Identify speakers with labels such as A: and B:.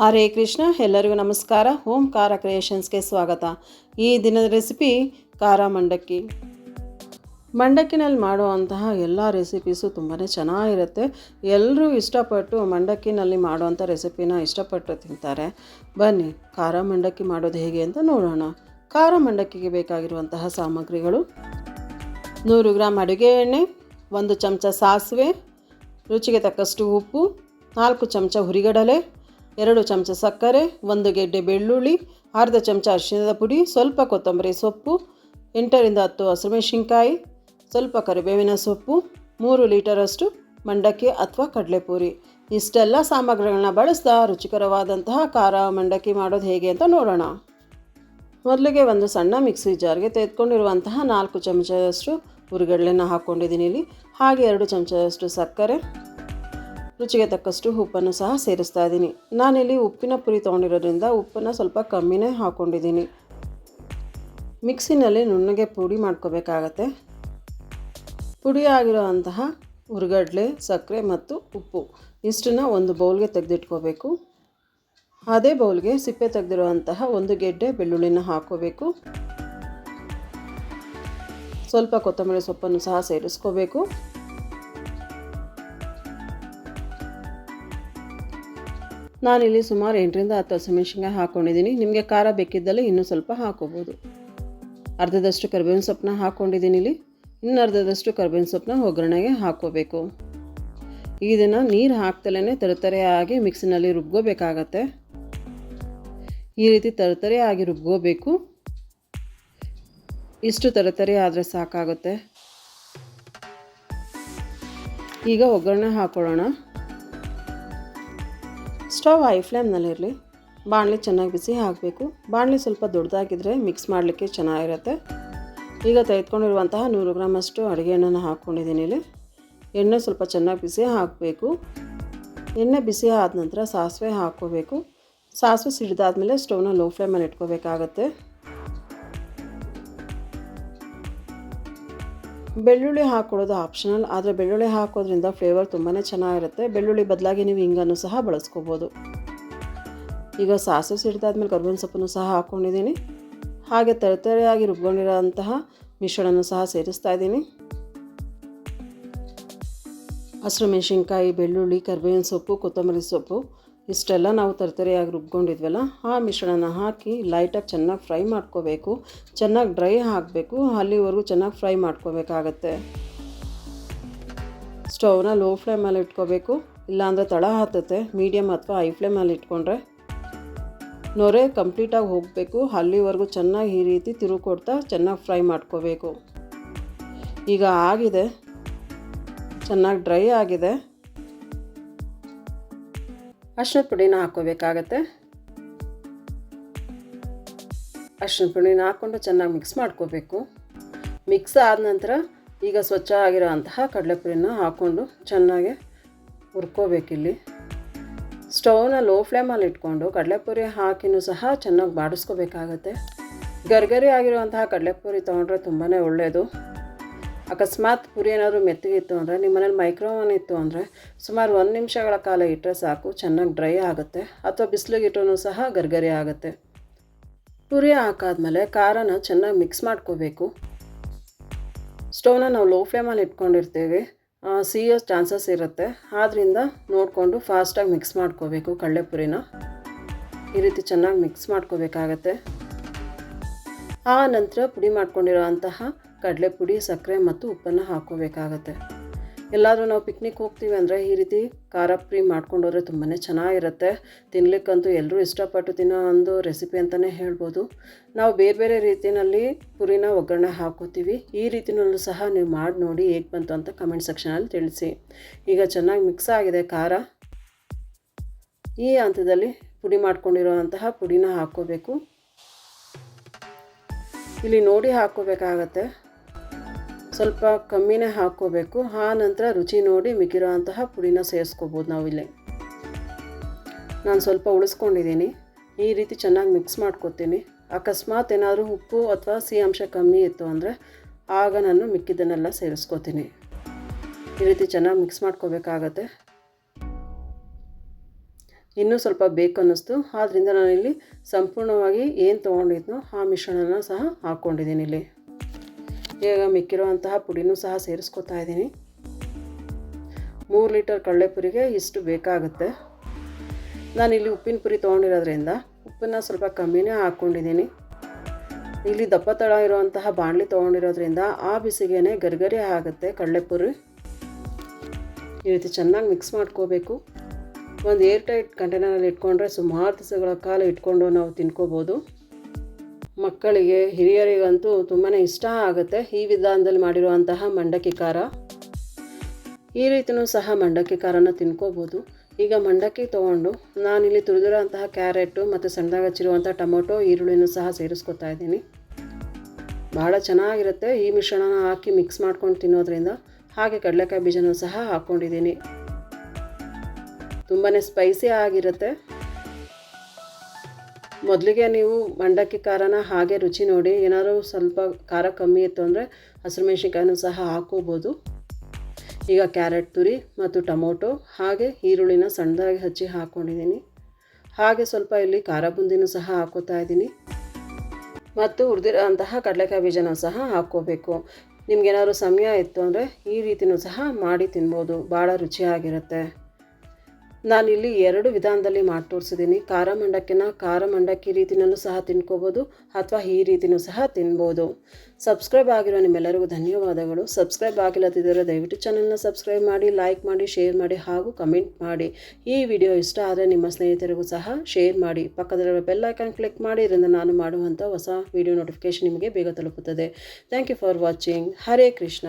A: ಹರೇ ಕೃಷ್ಣ, ಎಲ್ಲರಿಗೂ ನಮಸ್ಕಾರ. ಓಂ ಖಾರ ಕ್ರಿಯೇಷನ್ಸ್ಗೆ ಸ್ವಾಗತ. ಈ ದಿನದ ರೆಸಿಪಿ ಖಾರ ಮಂಡಕ್ಕಿ. ಮಂಡಕ್ಕಿನಲ್ಲಿ ಮಾಡುವಂತಹ ಎಲ್ಲ ರೆಸಿಪೀಸು ತುಂಬಾ ಚೆನ್ನಾಗಿರುತ್ತೆ. ಎಲ್ಲರೂ ಇಷ್ಟಪಟ್ಟು ಮಂಡಕ್ಕಿನಲ್ಲಿ ಮಾಡುವಂಥ ರೆಸಿಪಿನ ಇಷ್ಟಪಟ್ಟು ತಿಂತಾರೆ. ಬನ್ನಿ, ಖಾರ ಮಂಡಕ್ಕಿ ಮಾಡೋದು ಹೇಗೆ ಅಂತ ನೋಡೋಣ. ಖಾರ ಮಂಡಕ್ಕಿಗೆ ಬೇಕಾಗಿರುವಂತಹ ಸಾಮಗ್ರಿಗಳು. ನೂರು ಗ್ರಾಮ್ ಅಡುಗೆ ಎಣ್ಣೆ, ಒಂದು ಚಮಚ ಸಾಸಿವೆ, ರುಚಿಗೆ ತಕ್ಕಷ್ಟು ಉಪ್ಪು, ನಾಲ್ಕು ಚಮಚ ಹುರಿಗಡಲೆ ಎರಡು ಚಮಚ ಸಕ್ಕರೆ, ಒಂದು ಗೆಡ್ಡೆ ಬೆಳ್ಳುಳ್ಳಿ, ಅರ್ಧ ಚಮಚ ಅರಿಶಿನದ ಪುಡಿ, ಸ್ವಲ್ಪ ಕೊತ್ತಂಬರಿ ಸೊಪ್ಪು, ಎಂಟರಿಂದ ಹತ್ತು ಹಸಿಮೆಣಸಿನ್ಕಾಯಿ, ಸ್ವಲ್ಪ ಕರಿಬೇವಿನ ಸೊಪ್ಪು, ಮೂರು ಲೀಟರಷ್ಟು ಮಂಡಕ್ಕಿ ಅಥವಾ ಕಡಲೆಪುರಿ. ಇಷ್ಟೆಲ್ಲ ಸಾಮಗ್ರಿಗಳನ್ನ ಬಳಸ್ತಾ ರುಚಿಕರವಾದಂತಹ ಖಾರ ಮಂಡಕ್ಕಿ ಮಾಡೋದು ಹೇಗೆ ಅಂತ ನೋಡೋಣ. ಮೊದಲಿಗೆ ಒಂದು ಸಣ್ಣ ಮಿಕ್ಸಿ ಜಾರ್ಗೆ ತೆಗೆದುಕೊಂಡಿರುವಂತಹ ನಾಲ್ಕು ಚಮಚದಷ್ಟು ಹುರಿಗಡಲೆನ ಹಾಕ್ಕೊಂಡಿದ್ದೀನಿ ಇಲ್ಲಿ. ಹಾಗೆ ಎರಡು ಚಮಚದಷ್ಟು ಸಕ್ಕರೆ ರುಚಿಗೆ ತಕ್ಕಷ್ಟು ಉಪ್ಪನ್ನು ಸಹ ಸೇರಿಸ್ತಾ ಇದ್ದೀನಿ. ನಾನಿಲ್ಲಿ ಉಪ್ಪಿನ ಪುರಿ ತೊಗೊಂಡಿರೋದ್ರಿಂದ ಉಪ್ಪನ್ನು ಸ್ವಲ್ಪ ಕಮ್ಮಿನೇ ಹಾಕ್ಕೊಂಡಿದ್ದೀನಿ ಮಿಕ್ಸಿನಲ್ಲಿ ನುಣ್ಣಗೆ ಪುಡಿ ಮಾಡ್ಕೋಬೇಕಾಗತ್ತೆ. ಪುಡಿ ಆಗಿರೋವಂತಹ ಹುರಿಗಡಲೆ ಸಕ್ಕರೆ ಮತ್ತು ಉಪ್ಪು ಇಷ್ಟನ್ನು ಒಂದು ಬೌಲ್ಗೆ ತೆಗೆದಿಟ್ಕೋಬೇಕು. ಅದೇ ಬೌಲ್ಗೆ ಸಿಪ್ಪೆ ತೆಗೆದಿರುವಂತಹ ಒಂದು ಗೆಡ್ಡೆ ಬೆಳ್ಳುಳ್ಳಿನ ಹಾಕೋಬೇಕು. ಸ್ವಲ್ಪ ಕೊತ್ತಂಬರಿ ಸೊಪ್ಪನ್ನು ಸಹ ಸೇರಿಸ್ಕೋಬೇಕು. ನಾನಿಲ್ಲಿ ಸುಮಾರು ಎಂಟರಿಂದ ಹತ್ತು ಹಸಿಮೆಣ್ಸಿನ್ಕಾಯಿ ಹಾಕ್ಕೊಂಡಿದ್ದೀನಿ ನಿಮಗೆ ಖಾರ ಬೇಕಿದ್ದಲ್ಲಿ ಇನ್ನೂ ಸ್ವಲ್ಪ ಹಾಕೋಬೋದು. ಅರ್ಧದಷ್ಟು ಕರ್ಬೇವಿನ ಸೊಪ್ಪನ್ನ ಹಾಕ್ಕೊಂಡಿದ್ದೀನಿ ಇಲ್ಲಿ. ಇನ್ನು ಅರ್ಧದಷ್ಟು ಕರ್ಬೇವಿನ ಸೊಪ್ಪನ್ನ ಒಗ್ಗರಣೆಗೆ ಹಾಕ್ಕೋಬೇಕು ಇದನ್ನು ನೀರು ಹಾಕ್ತಲೇ ತರತರೆಯಾಗಿ ಮಿಕ್ಸಿನಲ್ಲಿ ರುಬ್ಕೋಬೇಕಾಗತ್ತೆ. ಈ ರೀತಿ ತರತರೆಯಾಗಿ ರುಬ್ಕೋಬೇಕು. ಇಷ್ಟು ತರತರೆ ಆದರೆ ಸಾಕಾಗುತ್ತೆ. ಈಗ ಒಗ್ಗರಣೆ ಹಾಕೊಳ್ಳೋಣ. ಸ್ಟವ್ ಹೈ ಫ್ಲೇಮ್ನಲ್ಲಿರಲಿ ಬಾಣಲೆ ಚೆನ್ನಾಗಿ ಬಿಸಿ ಹಾಕಬೇಕು. ಬಾಣಲೆ ಸ್ವಲ್ಪ ದೊಡ್ಡದಾಗಿದ್ದರೆ ಮಿಕ್ಸ್ ಮಾಡಲಿಕ್ಕೆ ಚೆನ್ನಾಗಿರುತ್ತೆ. ಈಗ ತೆಗೆದುಕೊಂಡಿರುವಂತಹ ನೂರು ಗ್ರಾಮಷ್ಟು ಅಡುಗೆ ಎಣ್ಣೆನ ಹಾಕ್ಕೊಂಡಿದ್ದೀನಿ ಇಲ್ಲಿ. ಎಣ್ಣೆ ಸ್ವಲ್ಪ ಚೆನ್ನಾಗಿ ಬಿಸಿ ಹಾಕಬೇಕು. ಎಣ್ಣೆ ಬಿಸಿ ಆದ ನಂತರ ಸಾಸಿವೆ ಹಾಕ್ಕೋಬೇಕು. ಸಾಸಿವೆ ಸಿಡಿದಾದ್ಮೇಲೆ ಸ್ಟವ್ನ ಲೋ ಫ್ಲೇಮಲ್ಲಿ ಇಟ್ಕೋಬೇಕಾಗತ್ತೆ. ಬೆಳ್ಳುಳ್ಳಿ ಹಾಕ್ಕೊಳ್ಳೋದು ಆಪ್ಷನಲ್ ಆದರೆ ಬೆಳ್ಳುಳ್ಳಿ ಹಾಕೋದ್ರಿಂದ ಫ್ಲೇವರ್ ತುಂಬಾ ಚೆನ್ನಾಗಿರುತ್ತೆ. ಬೆಳ್ಳುಳ್ಳಿ ಬದಲಾಗಿ ನೀವು ಹಿಂಗನ್ನು ಸಹ ಬಳಸ್ಕೋಬೋದು. ಈಗ ಸಾಸಿವೆ ಸಿಡಿದಾದ್ಮೇಲೆ ಕರ್ಬೇವಿನ ಸೊಪ್ಪನ್ನು ಸಹ ಹಾಕ್ಕೊಂಡಿದ್ದೀನಿ ಹಾಗೆ ತರತರೆಯಾಗಿ ರುಬ್ಕೊಂಡಿರೋಂತಹ ಮಿಶ್ರಣವನ್ನು ಸಹ ಸೇರಿಸ್ತಾ ಇದ್ದೀನಿ. ಹಸಿರು ಮೆಣಸಿನ್ಕಾಯಿ, ಬೆಳ್ಳುಳ್ಳಿ, ಕರ್ಬೇವಿನ ಸೊಪ್ಪು, ಕೊತ್ತಂಬರಿ ಸೊಪ್ಪು ಇಷ್ಟೆಲ್ಲ ನಾವು ತರತರೆಯಾಗಿ ರುಬ್ಕೊಂಡಿದ್ವಲ್ಲ, ಆ ಮಿಶ್ರಣನ ಹಾಕಿ ಲೈಟಾಗಿ ಚೆನ್ನಾಗಿ ಫ್ರೈ ಮಾಡ್ಕೋಬೇಕು. ಚೆನ್ನಾಗಿ ಡ್ರೈ ಹಾಕಬೇಕು ಅಲ್ಲಿವರೆಗೂ ಚೆನ್ನಾಗಿ ಫ್ರೈ ಮಾಡ್ಕೋಬೇಕಾಗತ್ತೆ. ಸ್ಟವ್ನ ಲೋ ಫ್ಲೇಮಲ್ಲಿ ಇಟ್ಕೋಬೇಕು. ಇಲ್ಲಾಂದರೆ ತಳ ಹತ್ತುತ್ತೆ ಮೀಡಿಯಮ್ ಅಥವಾ ಹೈ ಫ್ಲೇಮಲ್ಲಿ ಇಟ್ಕೊಂಡ್ರೆ. ನೊರೆ ಕಂಪ್ಲೀಟಾಗಿ ಹೋಗಬೇಕು, ಅಲ್ಲಿವರೆಗೂ ಚೆನ್ನಾಗಿ ಈ ರೀತಿ ತಿರುಕೊಡ್ತಾ ಚೆನ್ನಾಗಿ ಫ್ರೈ ಮಾಡ್ಕೋಬೇಕು. ಈಗ ಆಗಿದೆ, ಚೆನ್ನಾಗಿ ಡ್ರೈ ಆಗಿದೆ. ಅರ್ಶಿನ ಪುಡಿನ ಹಾಕ್ಕೋಬೇಕಾಗತ್ತೆ. ಅರ್ಶಿನ ಪುಡಿನ ಹಾಕ್ಕೊಂಡು ಚೆನ್ನಾಗಿ ಮಿಕ್ಸ್ ಮಾಡ್ಕೋಬೇಕು. ಮಿಕ್ಸ್ ಆದ ನಂತರ ಈಗ ಸ್ವಚ್ಛ ಆಗಿರೋ ಅಂತಹ ಕಡಲೆಪುರಿನ ಹಾಕ್ಕೊಂಡು ಚೆನ್ನಾಗಿ ಹುರ್ಕೋಬೇಕಿಲ್ಲಿ ಸ್ಟೌವ್ನ ಲೋ ಫ್ಲೇಮಲ್ಲಿ ಇಟ್ಕೊಂಡು ಕಡಲೆಪುರಿ ಹಾಕಿನೂ ಸಹ ಚೆನ್ನಾಗಿ ಬಾಡಿಸ್ಕೋಬೇಕಾಗತ್ತೆ. ಗರ್ಗರಿ ಆಗಿರುವಂತಹ ಕಡಲೆಪುರಿ ತೊಗೊಂಡ್ರೆ ತುಂಬಾ ಒಳ್ಳೆಯದು ಅಕಸ್ಮಾತ್ ಪುರಿ ಏನಾದರೂ ಮೆತ್ತಗಿತ್ತು ಅಂದರೆ ನಿಮ್ಮ ಮನೇಲಿ ಮೈಕ್ರೋವನ್ ಇತ್ತು ಅಂದರೆ, ಸುಮಾರು ಒಂದು ನಿಮಿಷಗಳ ಕಾಲ ಇಟ್ಟರೆ ಸಾಕು, ಚೆನ್ನಾಗಿ ಡ್ರೈ ಆಗುತ್ತೆ, ಅಥವಾ ಬಿಸಿಲಿಗಿಟ್ಟರೂ ಸಹ ಗರ್ಗರಿ ಆಗುತ್ತೆ. ಪುರಿ ಹಾಕಾದ್ಮೇಲೆ ಖಾರನ ಚೆನ್ನಾಗಿ ಮಿಕ್ಸ್ ಮಾಡ್ಕೋಬೇಕು. ಸ್ಟವ್ನ ನಾವು ಲೋ ಫ್ಲೇಮಲ್ಲಿ ಇಟ್ಕೊಂಡಿರ್ತೀವಿ. ಸಿಯೋ ಚಾನ್ಸಸ್ ಇರುತ್ತೆ. ಆದ್ದರಿಂದ ನೋಡಿಕೊಂಡು ಫಾಸ್ಟಾಗಿ ಮಿಕ್ಸ್ ಮಾಡ್ಕೋಬೇಕು ಕಡಲೆಪುರಿನ ಈ ರೀತಿ ಚೆನ್ನಾಗಿ ಮಿಕ್ಸ್ ಮಾಡ್ಕೋಬೇಕಾಗತ್ತೆ. ಆ ನಂತರ ಪುಡಿ ಮಾಡ್ಕೊಂಡಿರೋ ಅಂತಹ ಕಡಲೆ ಪುಡಿ ಸಕ್ಕರೆ ಮತ್ತು ಉಪ್ಪನ್ನು ಹಾಕ್ಕೋಬೇಕಾಗತ್ತೆ. ಎಲ್ಲಾದರೂ ನಾವು ಪಿಕ್ನಿಕ್ ಹೋಗ್ತೀವಿ ಅಂದರೆ ಈ ರೀತಿ ಖಾರ ಪುಡಿ ಮಾಡ್ಕೊಂಡೋದ್ರೆ ತುಂಬಾ ಚೆನ್ನಾಗಿರುತ್ತೆ. ತಿನ್ನಲಿಕ್ಕಂತೂ ಎಲ್ಲರೂ ಇಷ್ಟಪಟ್ಟು ತಿನ್ನೋ ಒಂದು ರೆಸಿಪಿ ಅಂತಲೇ ಹೇಳ್ಬೋದು. ನಾವು ಬೇರೆ ಬೇರೆ ರೀತಿಯಲ್ಲಿ ಪುರಿನ ಒಗ್ಗರಣೆ ಹಾಕೋತೀವಿ ಈ ರೀತಿನಲ್ಲೂ ಸಹ ನೀವು ಮಾಡಿ ನೋಡಿ ಹೇಗೆ ಬಂತು ಅಂತ ಕಮೆಂಟ್ ಸೆಕ್ಷನಲ್ಲಿ ತಿಳಿಸಿ. ಈಗ ಚೆನ್ನಾಗಿ ಮಿಕ್ಸ್ ಆಗಿದೆ ಖಾರ. ಈ ಹಂತದಲ್ಲಿ ಪುಡಿ ಮಾಡ್ಕೊಂಡಿರೋವಂತಹ ಪುಡಿನ ಹಾಕ್ಕೋಬೇಕು. ಇಲ್ಲಿ ನೋಡಿ ಹಾಕ್ಕೋಬೇಕಾಗತ್ತೆ ಸ್ವಲ್ಪ ಕಮ್ಮಿನೇ ಹಾಕೋಬೇಕು. ಆ ನಂತರ ರುಚಿ ನೋಡಿ ಮಿಕ್ಕಿರೋ ಅಂತಹ ಪುಡಿನ ಸೇರಿಸ್ಕೋಬೋದು ನಾವಿಲ್ಲಿ ನಾನು ಸ್ವಲ್ಪ ಉಳಿಸ್ಕೊಂಡಿದ್ದೀನಿ. ಈ ರೀತಿ ಚೆನ್ನಾಗಿ ಮಿಕ್ಸ್ ಮಾಡ್ಕೊತೀನಿ. ಅಕಸ್ಮಾತ್ ಏನಾದರೂ ಉಪ್ಪು ಅಥವಾ ಸಿಹಿ ಅಂಶ ಕಮ್ಮಿ ಇತ್ತು ಅಂದರೆ ಆಗ ನಾನು ಮಿಕ್ಕಿದ್ದನ್ನೆಲ್ಲ ಸೇರಿಸ್ಕೋತೀನಿ. ಈ ರೀತಿ ಚೆನ್ನಾಗಿ ಮಿಕ್ಸ್ ಮಾಡ್ಕೋಬೇಕಾಗತ್ತೆ. ಇನ್ನೂ ಸ್ವಲ್ಪ ಬೇಕು ಅನ್ನಿಸ್ತು ಆದ್ದರಿಂದ ನಾನಿಲ್ಲಿ ಸಂಪೂರ್ಣವಾಗಿ ಏನು ತೊಗೊಂಡಿದ್ನೋ ಆ ಮಿಶ್ರಣನ ಸಹ ಹಾಕ್ಕೊಂಡಿದ್ದೀನಿ ಇಲ್ಲಿ. ಈಗ ಮಿಕ್ಕಿರುವಂತಹ ಪುಡಿನೂ ಸಹ ಸೇರಿಸ್ಕೊತಾ ಇದ್ದೀನಿ. ಮೂರು ಲೀಟರ್ ಕಡಲೆಪುರಿಗೆ ಇಷ್ಟು ಬೇಕಾಗುತ್ತೆ. ನಾನಿಲ್ಲಿ ಉಪ್ಪಿನ ಪುರಿ ತೊಗೊಂಡಿರೋದ್ರಿಂದ ಉಪ್ಪನ್ನು ಸ್ವಲ್ಪ ಕಮ್ಮಿನೇ ಹಾಕ್ಕೊಂಡಿದ್ದೀನಿ ಇಲ್ಲಿ ದಪ್ಪ ತಳ ಇರುವಂತಹ ಬಾಣಲಿ ತೊಗೊಂಡಿರೋದ್ರಿಂದ ಆ ಬಿಸಿಗೇನೆ ಗರ್ಗರಿ ಆಗುತ್ತೆ ಕಡಲೆಪುರಿ. ಈ ರೀತಿ ಚೆನ್ನಾಗಿ ಮಿಕ್ಸ್ ಮಾಡ್ಕೋಬೇಕು. ಒಂದು ಏರ್ ಟೈಟ್ ಕಂಟೈನರಲ್ಲಿ ಇಟ್ಕೊಂಡ್ರೆ ಸುಮಾರು ದಿವಸಗಳ ಕಾಲ ಇಟ್ಕೊಂಡು ನಾವು ತಿನ್ಕೋಬೋದು. ಮಕ್ಕಳಿಗೆ, ಹಿರಿಯರಿಗಂತೂ ತುಂಬಾ ಇಷ್ಟ ಆಗುತ್ತೆ ಈ ವಿಧಾನದಲ್ಲಿ ಮಾಡಿರುವಂತಹ ಮಂಡಕ್ಕಿ ಖಾರ. ಈ ರೀತಿಯೂ ಸಹ ಮಂಡಕ್ಕಿ ಖಾರನ ತಿನ್ಕೋಬೋದು. ಈಗ ಮಂಡಕ್ಕಿ ತೊಗೊಂಡು ನಾನಿಲ್ಲಿ ತುರಿದಿರೋಂತಹ ಕ್ಯಾರೆಟು ಮತ್ತು ಸಣ್ಣದಾಗಿ ಹಚ್ಚಿರುವಂಥ ಟೊಮೊಟೊ, ಈರುಳ್ಳಿನೂ ಸಹ ಸೇರಿಸ್ಕೊತಾ ಇದ್ದೀನಿ. ಭಾಳ ಚೆನ್ನಾಗಿರುತ್ತೆ. ಈ ಮಿಶ್ರಣನ ಹಾಕಿ ಮಿಕ್ಸ್ ಮಾಡ್ಕೊಂಡು ತಿನ್ನೋದ್ರಿಂದ ಹಾಗೆ ಕಡಲೆಕಾಯಿ ಬೀಜನೂ ಸಹ ಹಾಕ್ಕೊಂಡಿದ್ದೀನಿ ತುಂಬಾ ಸ್ಪೈಸಿ ಆಗಿರುತ್ತೆ. ಮೊದಲಿಗೆ ನೀವು ಮಂಡಕ್ಕಿ ಖಾರನ ಹಾಗೆ ರುಚಿ ನೋಡಿ, ಏನಾದರೂ ಸ್ವಲ್ಪ ಖಾರ ಕಮ್ಮಿ ಇತ್ತು ಅಂದರೆ ಹಸಿರು ಮೆಣಸಿನ್ಕಾಯಿನೂ ಸಹ ಹಾಕೋಬೋದು ಈಗ ಕ್ಯಾರೆಟ್ ತುರಿ ಮತ್ತು ಟೊಮೊಟೊ ಹಾಗೆ ಈರುಳ್ಳಿನ ಸಣ್ಣದಾಗಿ ಹಚ್ಚಿ ಹಾಕ್ಕೊಂಡಿದ್ದೀನಿ ಹಾಗೆ ಸ್ವಲ್ಪ ಇಲ್ಲಿ ಖಾರ ಬುಂದಿನೂ ಸಹ ಹಾಕೋತಾ ಇದ್ದೀನಿ. ಮತ್ತು ಹುರಿದಿರೋಂತಹ ಕಡಲೆಕಾಯಿ ಬೀಜನ ಸಹ ಹಾಕ್ಕೋಬೇಕು. ಏನಾದರೂ ಸಮಯ ಇತ್ತು ಅಂದರೆ ಈ ರೀತಿಯೂ ಸಹ ಮಾಡಿ ತಿನ್ಬೋದು. ಭಾಳ ರುಚಿಯಾಗಿರುತ್ತೆ. ನಾನಿಲ್ಲಿ ಎರಡು ವಿಧಾನದಲ್ಲಿ ಮಾಡಿ ತೋರಿಸಿದ್ದೀನಿ ಖಾರ ಮಂಡಕ್ಕಿನ ಖಾರ ಮಂಡಕ್ಕಿ ರೀತಿಯಲ್ಲೂ ಸಹ ತಿನ್ಕೋಬೋದು, ಅಥವಾ ಈ ರೀತಿಯೂ ಸಹ ತಿನ್ಬೋದು. ಸಬ್ಸ್ಕ್ರೈಬ್ ಆಗಿರೋ ನಿಮ್ಮೆಲ್ಲರಿಗೂ ಧನ್ಯವಾದಗಳು. ಸಬ್ಸ್ಕ್ರೈಬ್ ಆಗಿಲ್ಲದಿದ್ದರೆ ದಯವಿಟ್ಟು ಚಾನಲ್ನ ಸಬ್ಸ್ಕ್ರೈಬ್ ಮಾಡಿ, ಲೈಕ್ ಮಾಡಿ, ಶೇರ್ ಮಾಡಿ ಹಾಗೂ ಕಮೆಂಟ್ ಮಾಡಿ. ಈ ವಿಡಿಯೋ ಇಷ್ಟ ಆದರೆ ನಿಮ್ಮ ಸ್ನೇಹಿತರಿಗೂ ಸಹ ಶೇರ್ ಮಾಡಿ. ಪಕ್ಕದಲ್ಲಿರೋ ಬೆಲ್ ಐಕಾನ್ ಕ್ಲಿಕ್ ಮಾಡಿ, ಇದರಿಂದ ನಾನು ಮಾಡುವಂಥ ಹೊಸ ವಿಡಿಯೋ ನೋಟಿಫಿಕೇಷನ್ ನಿಮಗೆ ಬೇಗ ತಲುಪುತ್ತದೆ. Thank you for watching. Hare Krishna.